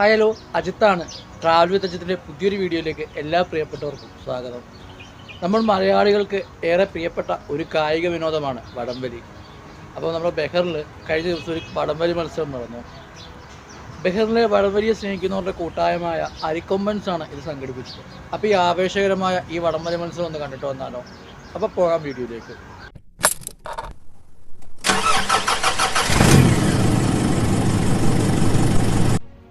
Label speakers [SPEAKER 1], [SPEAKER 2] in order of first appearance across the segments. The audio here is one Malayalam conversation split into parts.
[SPEAKER 1] ഹായ് ഹലോ അജിത്താണ് ട്രാവൽ വിത്ത് അജിത്തിന്റെ പുതിയൊരു വീഡിയോയിലേക്ക് എല്ലാ പ്രിയപ്പെട്ടവർക്കും സ്വാഗതം. നമ്മൾ മലയാളികൾക്ക് ഏറെ പ്രിയപ്പെട്ട ഒരു കായിക വിനോദമാണ് വടംവലി. അപ്പോൾ നമ്മുടെ ബെഹറിൽ കഴിഞ്ഞ ദിവസം ഒരു വടംവലി മത്സരം നടന്നു. ബെഹറിലെ വടംവലിയെ സ്നേഹിക്കുന്നവരുടെ കൂട്ടായ്മയായ അരിക്കൊമ്പൻസ് ആണ് ഇത് സംഘടിപ്പിച്ചത്. അപ്പോൾ ഈ ആവേശകരമായ ഈ വടംവലി മത്സരം ഒന്ന് കണ്ടിട്ട് വന്നാലോ? അപ്പോൾ പോകാം വീഡിയോയിലേക്ക്.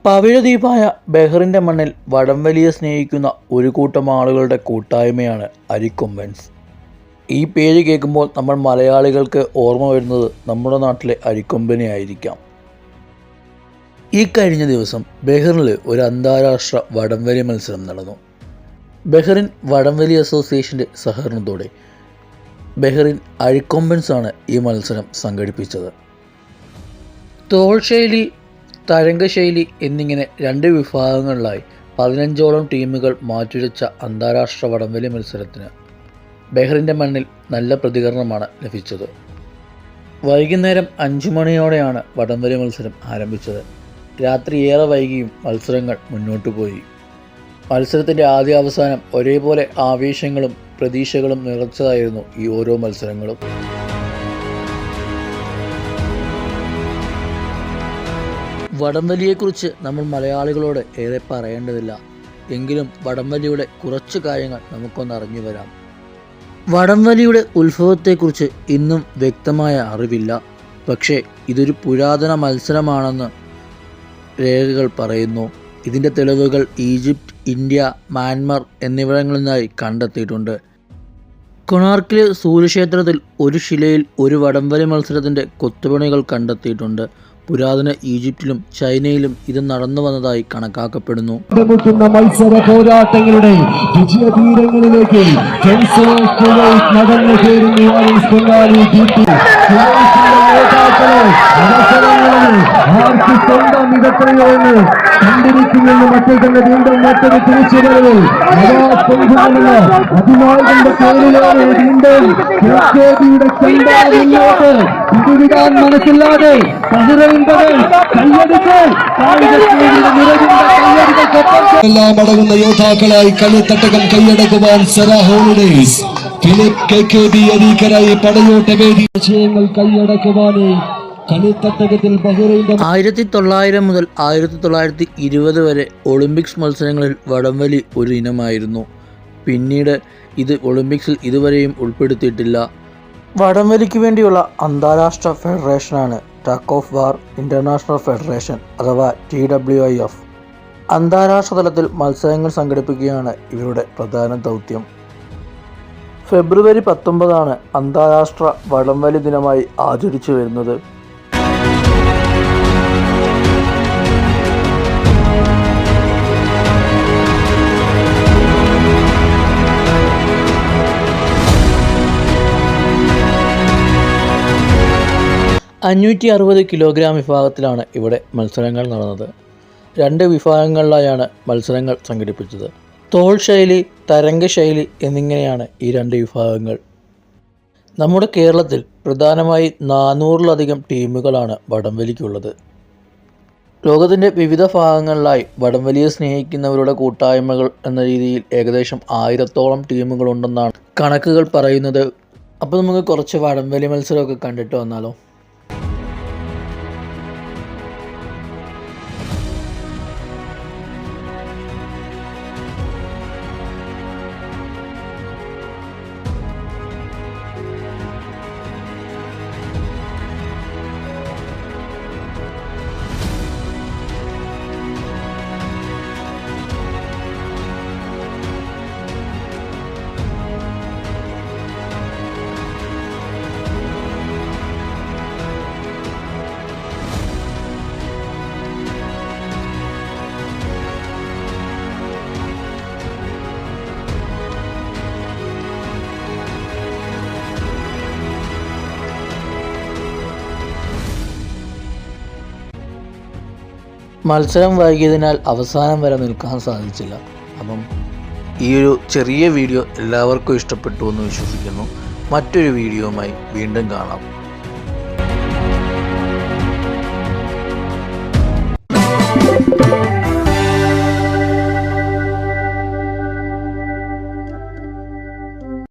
[SPEAKER 1] പവിഴദ്വീപായ ബെഹ്റിന്റെ മണ്ണിൽ വടംവലിയെ സ്നേഹിക്കുന്ന ഒരു കൂട്ടം ആളുകളുടെ കൂട്ടായ്മയാണ് അരിക്കൊമ്പൻസ്. ഈ പേര് കേൾക്കുമ്പോൾ നമ്മൾ മലയാളികൾക്ക് ഓർമ്മ വരുന്നത് നമ്മുടെ നാട്ടിലെ അരിക്കൊമ്പനെ ആയിരിക്കാം. ഈ കഴിഞ്ഞ ദിവസം ബെഹ്റിൽ ഒരു അന്താരാഷ്ട്ര വടംവലി മത്സരം നടന്നു. ബെഹ്റിൻ വടംവലി അസോസിയേഷന്റെ സഹകരണത്തോടെ ബെഹ്റിൻ അരിക്കൊമ്പൻസാണ് ഈ മത്സരം സംഘടിപ്പിച്ചത്. തോൾശൈലി തരംഗശൈലി എന്നിങ്ങനെ രണ്ട് വിഭാഗങ്ങളിലായി പതിനഞ്ചോളം ടീമുകൾ മാറ്റുരച്ച അന്താരാഷ്ട്ര വടംവലി മത്സരത്തിന് ബെഹ്റിന്റെ മണ്ണിൽ നല്ല പ്രതികരണമാണ് ലഭിച്ചത്. വൈകുന്നേരം അഞ്ചു മണിയോടെയാണ് വടംവലി മത്സരം ആരംഭിച്ചത്. രാത്രി ഏറെ വൈകിയും മത്സരങ്ങൾ മുന്നോട്ടു പോയി. മത്സരത്തിന്റെ ആദ്യ അവസാനം ഒരേപോലെ ആവേശങ്ങളും പ്രതീക്ഷകളും നിറച്ചതായിരുന്നു ഈ ഓരോ മത്സരങ്ങളും. വടംവലിയെക്കുറിച്ച് നമ്മൾ മലയാളികളോട് ഏറെ പറയേണ്ടതില്ല. എങ്കിലും വടംവലിയുടെ കുറച്ച് കാര്യങ്ങൾ നമുക്കൊന്ന് അറിഞ്ഞു വരാം. വടംവലിയുടെ ഉത്ഭവത്തെക്കുറിച്ച് ഇന്നും വ്യക്തമായ അറിവില്ല. പക്ഷേ ഇതൊരു പുരാതന മത്സരമാണെന്ന് രേഖകൾ പറയുന്നു. ഇതിന്റെ തെളിവുകൾ ഈജിപ്ത് ഇന്ത്യ മ്യാൻമർ എന്നിവിടങ്ങളിൽ നിന്നായി കണ്ടെത്തിയിട്ടുണ്ട്. കൊണാർക്കിലെ സൂര്യക്ഷേത്രത്തിൽ ഒരു ശിലയിൽ ഒരു വടംവലി മത്സരത്തിന്റെ കൊത്തുപണികൾ കണ്ടെത്തിയിട്ടുണ്ട്. പുരാതന ഈജിപ്തിലും ചൈനയിലും ഇത് നടന്നു വന്നതായി കണക്കാക്കപ്പെടുന്നു.
[SPEAKER 2] മത്സര പോരാട്ടങ്ങളുടെ വിജയതീരങ്ങളിലേക്ക് മനസ്സില്ലാതെ
[SPEAKER 3] എല്ലാം അടങ്ങുന്ന യോദ്ധാക്കളായി കളിത്തട്ടകം കൈയടക്കുവാൻ Sera holidays Philip K K B അരീക്കരായി പടയോട്ട വേദി
[SPEAKER 2] വിജയങ്ങൾ കൈയടക്കുവാനേ കളിത്തട്ടകത്തിൽ ബഹ്റൈന്റെ
[SPEAKER 1] ആയിരത്തി തൊള്ളായിരം മുതൽ ആയിരത്തി തൊള്ളായിരത്തി ഇരുപത് വരെ ഒളിമ്പിക്സ് മത്സരങ്ങളിൽ വടംവലി ഒരു ഇനമായിരുന്നു. പിന്നീട് ഇത് ഒളിമ്പിക്സിൽ ഇതുവരെയും ഉൾപ്പെടുത്തിയിട്ടില്ല. വടംവലിക്ക് വേണ്ടിയുള്ള അന്താരാഷ്ട്ര ഫെഡറേഷനാണ്. Tug of war international federation അഥവാ ടി ഡബ്ല്യു ഐ എഫ് അന്താരാഷ്ട്ര തലത്തിൽ മത്സരങ്ങൾ സംഘടിപ്പിക്കുകയാണ് ഇവരുടെ പ്രധാന ദൗത്യം. ഫെബ്രുവരി പത്തൊമ്പതാണ് അന്താരാഷ്ട്ര വടംവലി ദിനമായി ആചരിച്ചു വരുന്നത്. അഞ്ഞൂറ്റി അറുപത് കിലോഗ്രാം വിഭാഗത്തിലാണ് ഇവിടെ മത്സരങ്ങൾ നടന്നത്. രണ്ട് വിഭാഗങ്ങളിലായാണ് മത്സരങ്ങൾ സംഘടിപ്പിച്ചത്. തോൾ ശൈലി തരംഗ ശൈലി എന്നിങ്ങനെയാണ് ഈ രണ്ട് വിഭാഗങ്ങൾ. നമ്മുടെ കേരളത്തിൽ പ്രധാനമായി നാനൂറിലധികം ടീമുകളാണ് വടംവലിക്കുള്ളത്. ലോകത്തിന്റെ വിവിധ ഭാഗങ്ങളിലായി വടംവലിയെ സ്നേഹിക്കുന്നവരുടെ കൂട്ടായ്മകൾ എന്ന രീതിയിൽ ഏകദേശം ആയിരത്തോളം ടീമുകളുണ്ടെന്നാണ് കണക്കുകൾ പറയുന്നത്. അപ്പോൾ നമുക്ക് കുറച്ച് വടംവലി മത്സരമൊക്കെ കണ്ടിട്ട് വന്നാലോ? മത്സരം വൈകിയതിനാൽ അവസാനം വരെ നിൽക്കാൻ സാധിച്ചില്ല. അപ്പം ഈ ഒരു ചെറിയ വീഡിയോ എല്ലാവർക്കും ഇഷ്ടപ്പെട്ടു എന്ന് വിശ്വസിക്കുന്നു. മറ്റൊരു വീഡിയോയുമായി വീണ്ടും കാണാം.